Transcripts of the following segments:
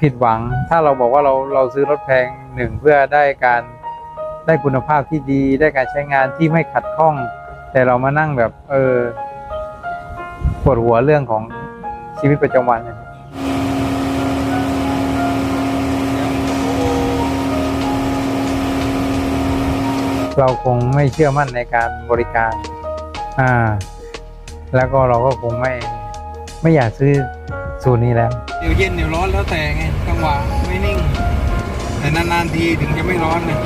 ผิดหวัง ถ้าเราบอกว่าเราเราซื้อรถแพงหนึ่งเพื่อได้การได้คุณภาพที่ดี ได้การใช้งานที่ไม่ขัดข้อง แต่เรามานั่งแบบเออปวดหัวเรื่องของชีวิตประจำวันเนี่ยเราคงไม่เชื่อมั่นในการบริการ อ่า แล้วก็เราก็คงไม่ไม่อยากซื้อ สูตรนี้แล้ว เดี๋ยวเย็นเดี๋ยวร้อนแล้วแต่ไงจังหวะไม่นิ่ง แต่นานๆทีถึงจะไม่ร้อนเลย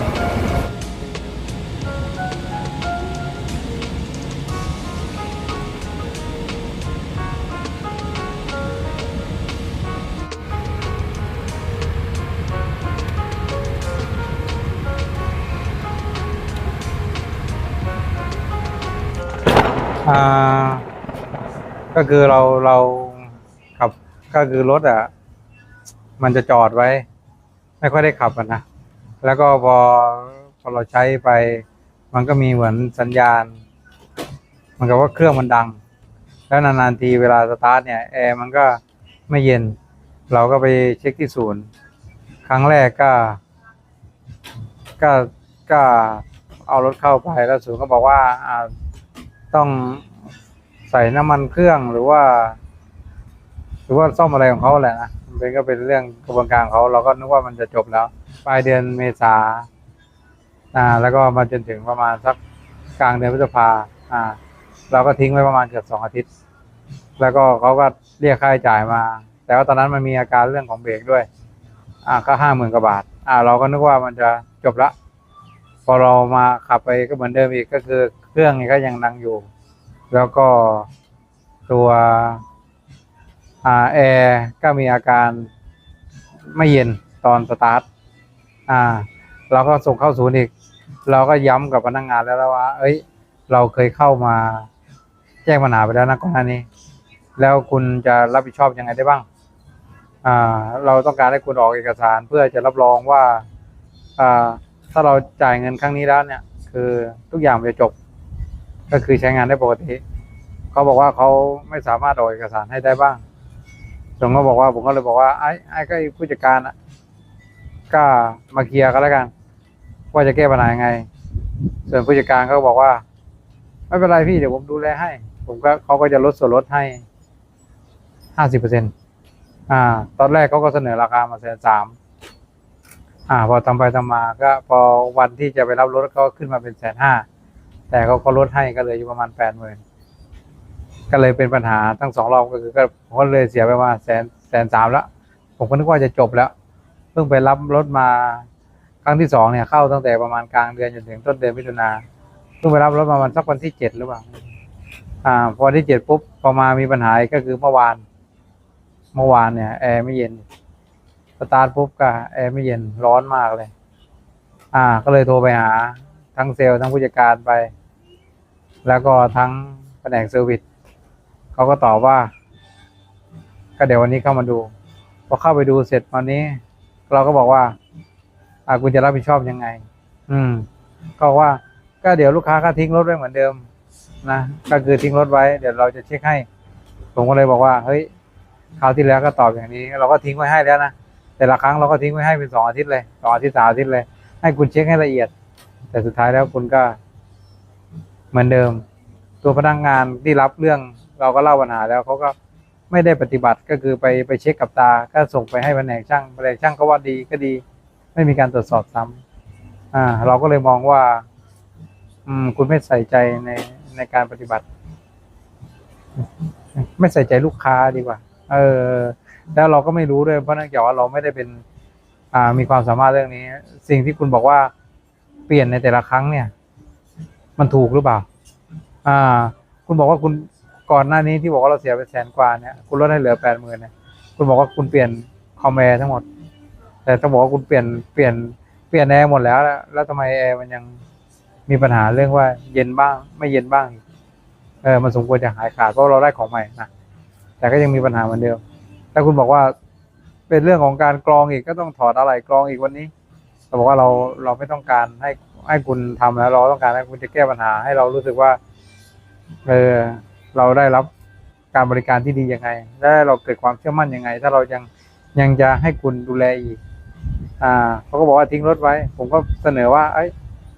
อ่าก็คือเราเราขับ ก็คือรถอะ มันจะจอดไว้ ไม่ค่อยได้ขับอะนะ แล้วก็พอพอเราใช้ไป มันก็มีเหมือนสัญญาณ มันก็ว่าเครื่องมันดัง แล้วนานๆทีเวลาสตาร์ทเนี่ยแอร์มันก็ไม่เย็น เราก็ไปเช็คที่ศูนย์ ครั้งแรกก็ ก็ก็เอารถเข้าไปแล้วศูนย์ก็บอกว่าอ่าต้องใส่น้ำมันเครื่องหรือว่า หรือว่าซ่อมอะไรของเขาแหละนะมันเป็นก็เป็นเรื่องกระบวนการเขาเราก็นึกว่ามันจะจบแล้ว ปลายเดือนเมษาอ่า แล้วก็มาจนถึงประมาณสักกลางเดือนพฤษภาอ่า เราก็ทิ้งไว้ประมาณเกือบสองอาทิตย์ แล้วก็เขาก็เรียกค่าใช้จ่ายมา แต่ว่าตอนนั้นมันมีอาการเรื่องของเบรกด้วย อ่าก็ห้าหมื่นกว่าบาท อ่า เราก็นึกว่ามันจะจบละ พอเรามาขับไปก็เหมือนเดิมอีกก็คือเครื่องนี่ก็ยังดังอยู่ แล้วก็ตัว แอร์ก็มีอาการไม่เย็นตอนสตาร์ทอ่า เราก็ส่งเข้าศูนย์อีก เราก็ย้ำกับพนักงานแล้วแล้วว่า เอ้ย เราเคยเข้ามาแจ้งปัญหาไปแล้วนะก่อนหน้านี้ แล้วคุณจะรับผิดชอบยังไงได้บ้าง อ่า เราต้องการให้คุณออกเอกสารเพื่อจะรับรองว่า อ่า ถ้าเราจ่ายเงินครั้งนี้แล้วเนี่ย คือทุกอย่างมันจะจบ ก็คือใช้งานได้ปกติ เขาบอกว่าเขาไม่สามารถออกเอกสารให้ได้บ้าง ผมก็บอกว่าผมก็เลยบอกว่าไอ้ไอ้ก็ผู้จัดการอะก็มาเคลียร์กันแล้วกัน ว่าจะแก้ปัญหายังไง ส่วนผู้จัดการก็บอกว่า ไม่เป็นไรพี่เดี๋ยวผมดูแลให้ ผมก็เขาก็จะลดส่วนลดให้ห้าสิบเปอร์เซ็นต์อ่า ตอนแรกเขาก็เสนอราคามาแสนสามอ่า พอทำไปทำมาก็พอวันที่จะไปรับรถก็ขึ้นมาเป็นแสนห้าแต่เขาก็ลดให้ก็เลยอยู่ประมาณแปดหมื่น ก็เลยเป็นปัญหาทั้งสองรอบก็คือก็ผมก็เลยเสียไปประมาณแสนแสนสามแล้ว ผมก็นึกว่าจะจบแล้ว เพิ่งไปรับรถมาครั้งที่สองเนี่ยเข้าตั้งแต่ประมาณกลางเดือนจนถึงต้นเดือนมิถุนาเพิ่งไปรับรถมาวันสักวันที่เจ็ดหรือเปล่าอ่าพอที่เจ็ดปุ๊บพอมามีปัญหากก็คือเมื่อวาน เมื่อวานเนี่ยแอร์ไม่เย็นสตาร์ทปุ๊บก็แอร์ไม่เย็นร้อนมากเลย อ่า ก็เลยโทรไปหาทั้งเซลล์ทั้งผู้จัดการไป แล้วก็ทั้งแผนกเซอร์วิส เขาก็ตอบว่า ก็เดี๋ยววันนี้เข้ามาดู พอเข้าไปดูเสร็จวันนี้ เราก็บอกว่า อ่าคุณจะรับผิดชอบยังไง อืมก็ว่า ก็เดี๋ยวลูกค้าก็ทิ้งรถไว้เหมือนเดิม นะก็คือทิ้งรถไว้ เดี๋ยวเราจะเช็คให้ ผมก็เลยบอกว่า เฮ้ยคราวที่แล้วก็ตอบอย่างนี้ เราก็ทิ้งไว้ให้แล้วนะแต่ละครั้งเราก็ทิ้งไว้ให้เป็นสองอาทิตย์เลยสองอาทิตย์สามอาทิตย์เลย ให้คุณเช็คให้ละเอียด แต่สุดท้ายแล้วคุณก็ เหมือนเดิม ตัวพนักงานที่รับเรื่อง เราก็เล่าปัญหาแล้วเขาก็ไม่ได้ปฏิบัติก็คือไปไปเช็คกับตา ก็ส่งไปให้แผนกช่างแผนกช่างก็ว่าดีก็ดี ไม่มีการตรวจสอบซ้ำอ่า เราก็เลยมองว่า อืม คุณไม่ใส่ใจในในการปฏิบัติ ไม่ใส่ใจลูกค้าดีกว่า เออ แล้วเราก็ไม่รู้ด้วยเพราะนื่องจากว่าเราไม่ได้เป็น อ่า มีความสามารถเรื่องนี้ สิ่งที่คุณบอกว่าเปลี่ยนในแต่ละครั้งเนี่ย มันถูกหรือเปล่า อ่า คุณบอกว่าคุณ ก่อนหน้านี้ที่บอกว่าเราเสียไปแสนกว่าเนี่ยคุณลดให้เหลือแปดหมื่นเนี่ยคุณบอกว่าคุณเปลี่ยนคอมแอร์ทั้งหมด แต่ต้องบอกว่าคุณเปลี่ยนเปลี่ยนเปลี่ยนแอร์หมดแล้ว แล้วแล้วทำไมแอร์มันยังมีปัญหาเรื่องว่าเย็นบ้าง ไม่เย็นบ้างเออมันสมควรจะหายขาดเพราะเราได้ของใหม่นะแต่ก็ยังมีปัญหาเหมือนเดิมถ้าคุณบอกว่าเป็นเรื่องของการกรองอีกก็ต้องถอดอะไรกรองอีกวันนี้เราบอกว่าเราเราไม่ต้องการให้ให้คุณทำแล้ว เราต้องการให้คุณจะแก้ปัญหาให้เรารู้สึกว่า เออ เราได้รับการบริการที่ดียังไง และเราเกิดความเชื่อมั่นยังไง ถ้าเรายังยังจะให้คุณดูแลอีก อ่าเขาก็บอกว่าทิ้งรถไว้ ผมก็เสนอว่า เอ้ย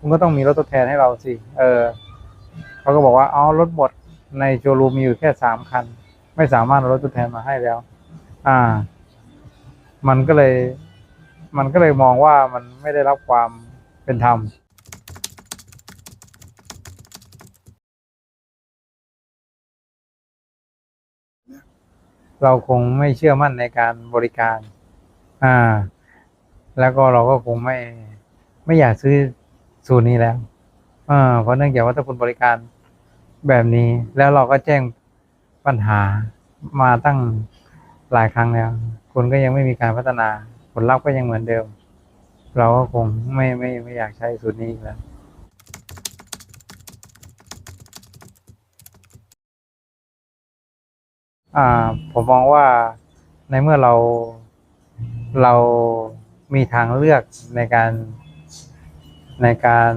คุณก็ต้องมีรถทดแทนให้เราสิ เออเขาก็บอกว่าเอารถหมดในโชว์รูมมีอยู่แค่สามคัน ไม่สามารถรถทดแทนมาให้แล้ว อ่า มันก็เลย มันก็เลยมองว่ามันไม่ได้รับความเป็นธรรม เราคงไม่เชื่อมั่นในการบริการ อ่า แล้วก็เราก็คงไม่ไม่อยากซื้อสูตรนี้แล้วอ่าเพราะเนื่องจากว่าถ้าคุณบริการแบบนี้ แล้วเราก็แจ้งปัญหามาตั้งหลายครั้งแล้วคุณก็ยังไม่มีการพัฒนา ผลลัพธ์ก็ยังเหมือนเดิม เราก็คงไม่ไม่ไม่อยากใช้สูตรนี้อีกแล้ว อ่าผมมองว่าในเมื่อเราเรามีทางเลือกในการในการ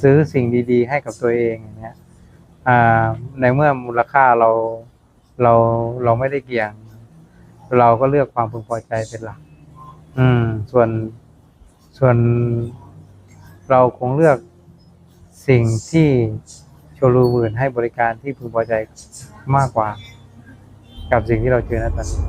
ซื้อสิ่งดี ๆ ให้กับตัวเองเงี้ยในเมื่อมูลค่าเราเราเราไม่ได้เกี่ยง เราก็เลือกความพึงพอใจเป็นหลัก อืม ส่วนส่วนเราคงเลือกสิ่งที่โชว์รูมื่นให้บริการที่พึงพอใจ มากกว่า กับสิ่งที่เราเจอณตอนนี้